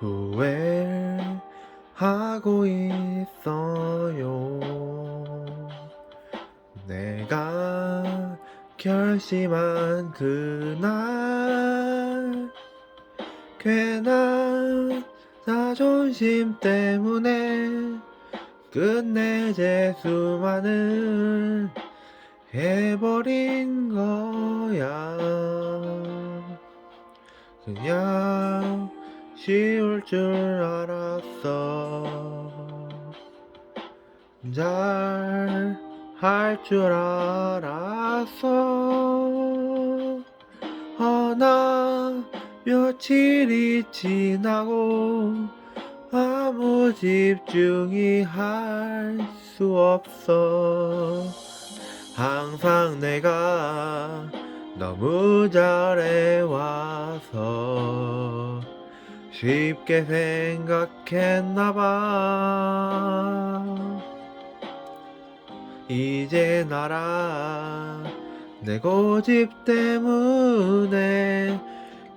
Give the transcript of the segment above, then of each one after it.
후회하고 있어요. 내가 결심한 그날 괜한 자존심 때문에 끝내 재수만을 해버린 거야. 그냥 쉬울 줄 알았어. 잘 할 줄 알았어. 허나 며칠이 지나고 아무 집중이 할 수 없어. 항상 내가 너무 잘해와서 쉽게 생각했나봐. 이제 나라 내 고집 때문에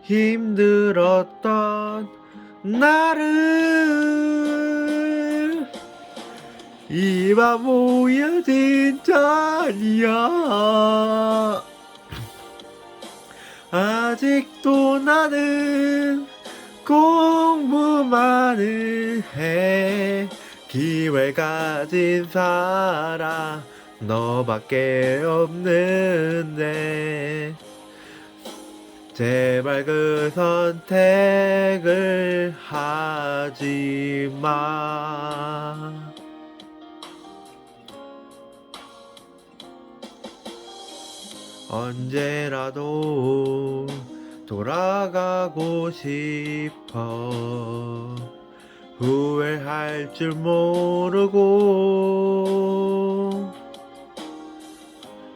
힘들었던 나를 이 바보야 진짜 아니야 아직도 나는 공부만을 해 기회 가진 사람 너밖에 없는데 제발 그 선택을 하지 마. 언제라도 돌아가고 싶어. 후회할 줄 모르고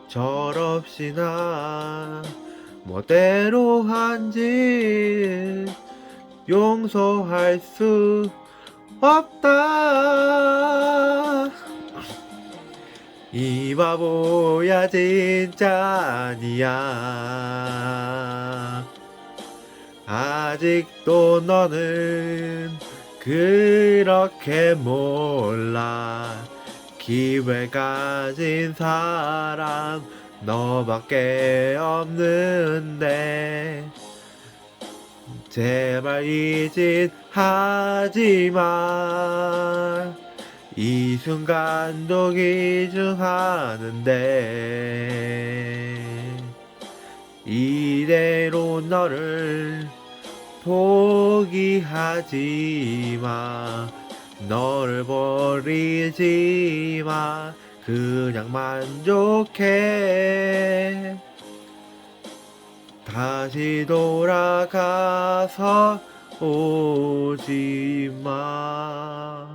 철없이나 멋대로 한 짓 용서할 수 없다 이 바보야 진짜 아니야 아직도 너는 그렇게 몰라. 기회 가진 사람 너밖에 없는데. 제발 이 짓 하지 마. 이 순간도 기중하는데 이대로 너를 포기하지 마. 너를 버리지 마. 그냥 만족해. 다시 돌아가서 오지 마.